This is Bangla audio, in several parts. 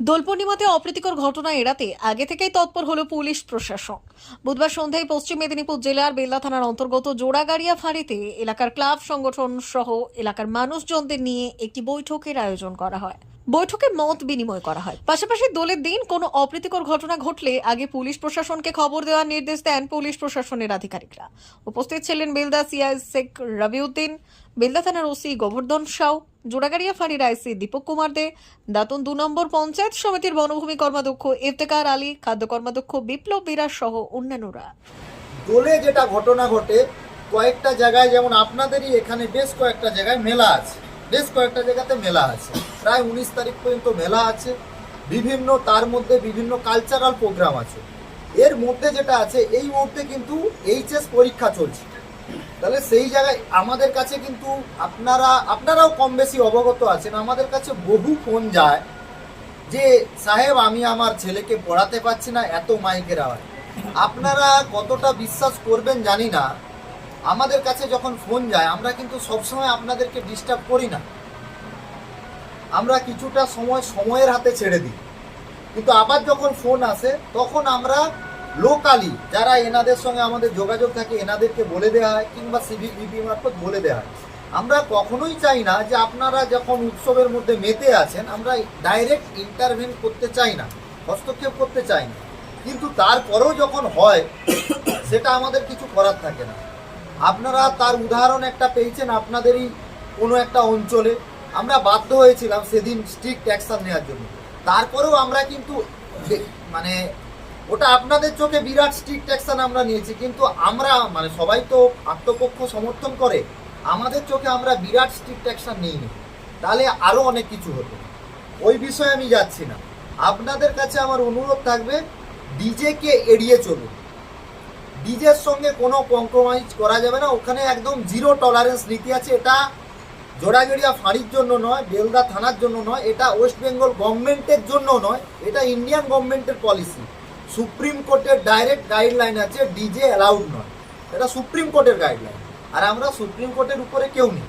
দোল পূর্ণিমাতে অপ্রীতিকর ঘটনা এড়াতে আগে থেকেই তৎপর হল পুলিশ প্রশাসন বুধবার সন্ধ্যায় পশ্চিম মেদিনীপুর জেলার বেল্লা থানার অন্তর্গত জোড়াগাড়িয়া ফাঁড়িতে এলাকার ক্লাব সংগঠন সহ এলাকার মানুষজনদের নিয়ে একটি বৈঠকের আয়োজন করা হয়। বৈঠকে মত বিনিময় করা হয়। পাশাপাশি দোলের দিন কোনো অপ্রীতিকর ঘটনা ঘটলে আগে পুলিশ প্রশাসনকে খবর দেওয়ার নির্দেশ দেন পুলিশ প্রশাসনের আধিকারিকরা। উপস্থিত ছিলেন বেলদা সিআই শেখ রবিউদ্দিন, বেলদা থানার ওসি গোবর্ধন সাউ, জোড়াগাড়িয়া ফাঁড়ির আইসি দীপক কুমার দে, দাতন দু নম্বর পঞ্চায়েত সমিতির বনভূমি কর্মাধ্যক্ষ ইফতেকার আলী, খাদ্য কর্মাধ্যক্ষ বিপ্লব বিরাজ সহ অন্যান্যরা। দোলে যেটা ঘটনা ঘটে, কয়েকটা জায়গায় যেমন আপনাদেরই এখানে বেশ কয়েকটা জায়গায় মেলা আছে। বেশ কয়েকটা জায়গাতে মেলা আছে। প্রায় উনিশ তারিখ পর্যন্ত মেলা আছে। বিভিন্ন তার মধ্যে বিভিন্ন কালচারাল প্রোগ্রাম আছে। এর মধ্যে যেটা আছে, এই মুহূর্তে কিন্তু এইচএস পরীক্ষা চলছে। তাহলে সেই জায়গায় আমাদের কাছে কিন্তু আপনারা, আপনারাও কম বেশি অবগত আছেন। আমাদের কাছে বহু ফোন যায় যে, সাহেব, আমি আমার ছেলেকে পড়াতে পারছি না, এত মাইকের আওয়াজ। আপনারা কতটা বিশ্বাস করবেন জানি না। আমাদের কাছে যখন ফোন যায়, আমরা কিন্তু সবসময় আপনাদেরকে ডিস্টার্ব করি না। আমরা কিছুটা সময় সময়ের হাতে ছেড়ে দিই। কিন্তু আবার যখন ফোন আসে, তখন আমরা লোকালি যারা এনাদের সঙ্গে আমাদের যোগাযোগ থাকে, এনাদেরকে বলে দেওয়া হয় কিংবা সিভিক বিপি মারফত বলে দেওয়া হয়। আমরা কখনোই চাই না যে আপনারা যখন উৎসবের মধ্যে মেতে আছেন, আমরা ডাইরেক্ট ইন্টারভেন করতে চাই না, হস্তক্ষেপ করতে চাই না। কিন্তু তারপরেও যখন হয়, সেটা আমাদের কিছু করার থাকে না। আপনারা তার উদাহরণ একটা পেয়েছেন আপনাদেরই কোনো একটা অঞ্চলে। আমরা বাধ্য হয়েছিলাম সেদিন স্ট্রিক্ট অ্যাকশন নেওয়ার জন্য। তারপরেও আমরা কিন্তু মানে ওটা আপনাদের চোখে বিরাট স্ট্রিক্ট অ্যাকশন আমরা নিয়েছি, কিন্তু আমরা মানে সবাই তো আত্মপক্ষ সমর্থন করে, আমাদের চোখে আমরা বিরাট স্ট্রিক্ট অ্যাকশন নিইনি। তাহলে আরও অনেক কিছু হতো। ওই বিষয়ে আমি যাচ্ছি না। আপনাদের কাছে আমার অনুরোধ থাকবে, ডিজেকে এড়িয়ে চলুন। ডিজের সঙ্গে কোনো কম্প্রোমাইজ করা যাবে না। ওখানে একদম জিরো টলারেন্স নীতি আছে। এটা জোড়াগড়িয়া ফাঁড়ির জন্য নয়, বেলদা থানার জন্য নয়, এটা ওয়েস্ট বেঙ্গল গভর্নমেন্টের জন্য নয়, এটা ইন্ডিয়ান গভর্নমেন্টের পলিসি সুপ্রিম কোর্টের ডাইরেক্ট গাইডলাইন আছে ডিজে অ্যালাউড নয়। এটা সুপ্রিম কোর্টের গাইডলাইন আর আমরা সুপ্রিম কোর্টের উপরে কেউ নেই।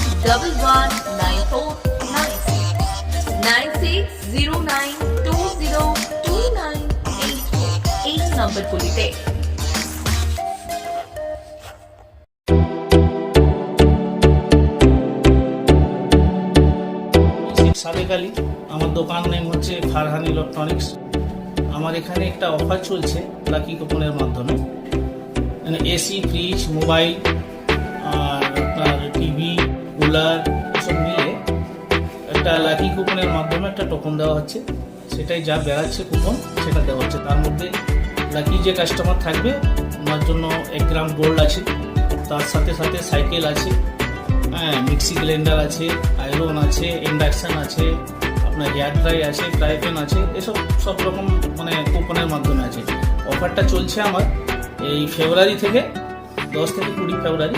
double one nine four nine six nine six zero nine two zero two nine eight four এই নম্বরগুলিতে শেখ আমার দোকান নেম হচ্ছে ফারহান ইলেকট্রনিক্স। আমার এখানে একটা অফার চলছে লাকি কুপনের মাধ্যমে। মানে এসি, ফ্রিজ, মোবাইল, আর কুলার এসব একটা লাকি কুপনের মাধ্যমে একটা টোকন দেওয়া হচ্ছে। সেটাই যা বেড়াচ্ছে কুপন সেটা দেওয়া হচ্ছে। তার মধ্যে লাকি যে কাস্টমার থাকবে, ওনার জন্য এক গ্রাম গোল্ড আছে। তার সাথে সাথে সাইকেল আছে। হ্যাঁ মিক্সি ব্লেন্ডার আছে আয়রন আছে ইন্ডাকশন আছে, আপনার হেয়ার ড্রাই আছে ফ্রাই প্যান আছে, এসব সব রকম মানে কুপনের মাধ্যমে আছে। অফারটা চলছে আমার এই ফেব্রুয়ারি থেকে, দশ থেকে কুড়ি ফেব্রুয়ারি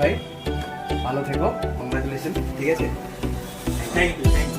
ভাই। ভালো থেকো। কংগ্রাচুলেশন ঠিক আছে? Thank you thank